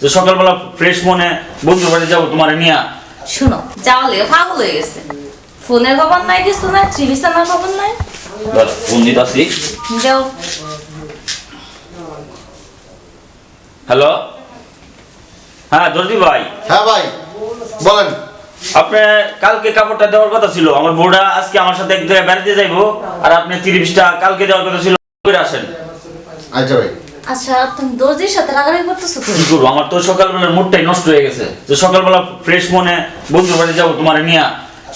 যে সকালবেলা ফ্রেশ মনে বন্ধু বাড়ি যাব তোমার নিয়ে। শুনো যাওয়া লেগে পাগল হয়ে গেছে। ফোনের খবর নাই কিছু নাই ত্রিবিশানার খবর নাই? ফোন দিতাছি। যাও। হ্যালো হ্যাঁ দর্জি ভাই। হ্যাঁ ভাই বলেন। আপনি কালকে কাপড়টা দেওয়ার কথা ছিল আমার বউটা আজকে আমার সাথে এক জায়গায় বেড়াতে যাইবো আর আপনি তিরিশটা কালকে দেওয়ার কথা ছিল করে আসেন। আচ্ছা ভাই। আচ্ছা তুমি দর্জির সাথে রাগারাগি করতেছো কি করব? আমার তো সকালবেলার মুডটাই নষ্ট হয়ে গেছে। যে সকালবেলা ফ্রেশ মনে বন্ধুর বাড়ি যাব তোমার নিয়ে।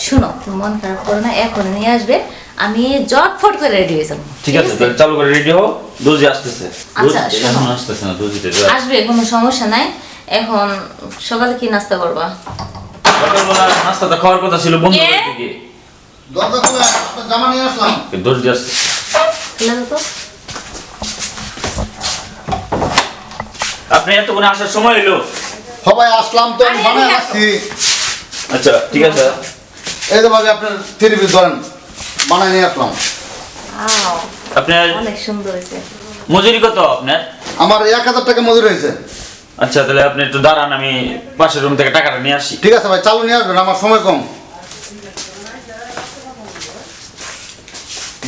শুনো তুমি মন খারাপ করো না এখন নিয়ে আসবে। আমি জটফট করে রেডি হয়ে যাব ঠিক আছে তাহলে চালু করে রেডি হও। দর্জি আসতেছে। আচ্ছা, শোনো। আসতেছে না দর্জিতে আসবে কোনো সমস্যা নাই। এখন সকালে কি নাস্তা করবা? সকালবেলা নাস্তাটা খাওয়ার কথা ছিল বন্ধুর কে? বাড়ি থেকে দরজা খুলে জামা নিয়ে আসলাম। দর্জি আসছে খুলে দাও আপনি এতক্ষণে আসার সময় এলো সবাই আসলাম তো আমি আরে, বানায় এদিকে আসছি আচ্ছা ঠিক আছে। এই তো ভাবি আপনার থ্রি পিস ধরেন বানায় নিয়ে আসলাম। আও, আপনার অনেক সুন্দর হয়েছে। মজুরি কত আপনার? আমার এক হাজার টাকা মজুরি হয়েছে। আচ্ছা তাহলে আপনি একটু দাঁড়ান আমি পাশের রুম থেকে টাকাটা নিয়ে আসি। ঠিক আছে ভাই চালু নিয়ে আসবেন আমার সময় কম।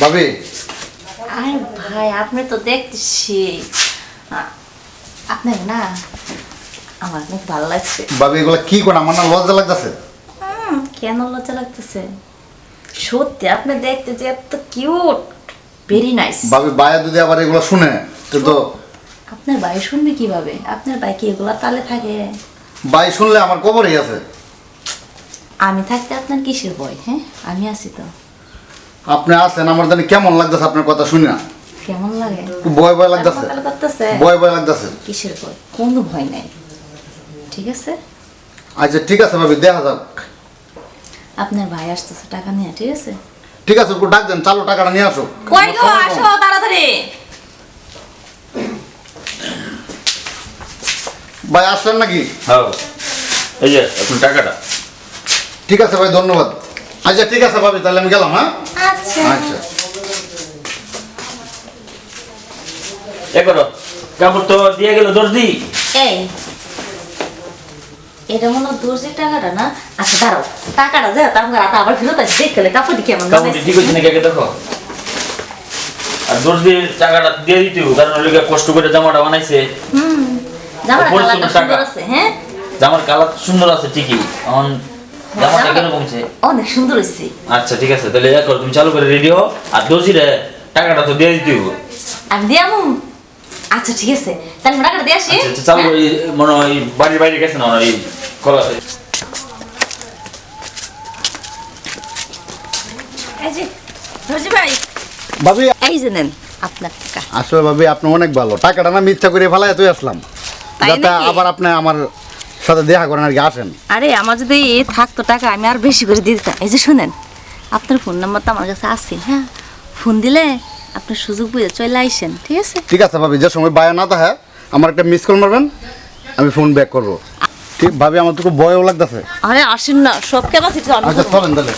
ভাবি। আরে ভাই আপনি তো দেখতেছি। আপনার না। আমার অনেক ভালো লাগছে। এগুলো কি করে আমার না লজ্জা লাগতেছে? কেন লজ্জা লাগতেছে? সত্যি আপনি দেখতে যে এত কিউট ভেরি নাইস ভাবি বায়া যদি আবার এগুলো শুনে তো তো আপনার ভাই শুনবে কীভাবে? আপনার ভাই কি এগুলা তালে থাকে? বাই শুনলে আমার কবরই আছে। আমি থাকতে আপনার কিসের ভয় হ্যাঁ? আমি আছি তো। আপনি আসেন আমার জানি কেমন লাগতেছে আপনার কথা শুনি না কেমন লাগে? ভয় ভয় লাগতেছে। ভয় ভয় লাগতেছে। কিসের ভয়? কোনো ভয় নাই। ঠিক আছে? আচ্ছা ঠিক আছে ভাবি দেখা যাক। আপনার ভাই আসতেছে টাকা নিয়ে ঠিক আছে? ঠিক আছে ডাক দেন চালু টাকাটা নিয়ে আসো। কই গো আসো তাড়াতাড়ি। ভাই আসলেন নাকি? হ্যাঁ। এই যে এখন টাকাটা। ঠিক আছে ভাই ধন্যবাদ। আচ্ছা ঠিক আছে ভাবি তাহলে আমি গেলাম হ্যাঁ? আচ্ছা। আচ্ছা। এ করো কাপড় তো দিয়ে গেল দর্জি এই এটা মনে দর্জির টাকাটা না? আচ্ছা দাঁড়াও টাকাটা যে তার আবার ফেরত দেখলে কাপড়টি কেমন কাপড়টি ঠিক নাকি আগে দেখো? আর দর্জির টাকাটা দিয়ে দিতে হবে, কারণ কষ্ট করে জামাটা বানাইছে। হুম কালারটা সুন্দর আছে হ্যাঁ? জামার কালার সুন্দর আছে ঠিকই এখন জামাটা জামাটা- কেন কমছে অনেক সুন্দর হয়েছে। আচ্ছা ঠিক আছে তাহলে এক করো তুমি চালু করে রেডি হও আর দর্জিরে টাকাটা তো দিয়ে দিতে হবে। আমি দিয়ামু আচ্ছা ঠিক আছে। তাহলে আসি। আচ্ছা আচ্ছা, চালু করে এই- মনে হয় বাড়ির বাইরে গেছে না এই কলা ভাবি এই যে নেন আপনার টাকা। আসলে ভাবি আপনি অনেক ভালো। টাকাটা না মিথ্যা করে তুই আসলাম। যাতে আবার আপনি আমার সাথে দেখা করেন আর কি আসেন। আরে আমার যদি এ থাকতো টাকা আমি আর বেশি করে দিয়ে দিতাম। এই যে শুনেন আপনার ফোন নাম্বার তো আমার কাছে আছে হ্যাঁ? ফোন দিলে আপনার সুযোগ বুঝে চলে আইসেন ঠিক আছে? ঠিক আছে ভাবি যে সময় বায়া না থাকে আমার একটা মিস কল মারবেন আমি ফোন ব্যাক করব। ঠিক ভাবি আমার তো খুব ভয়ও লাগতেছে। আরে আসেন না সব ক্যাপাসিটি আচ্ছা চলেন তাহলে।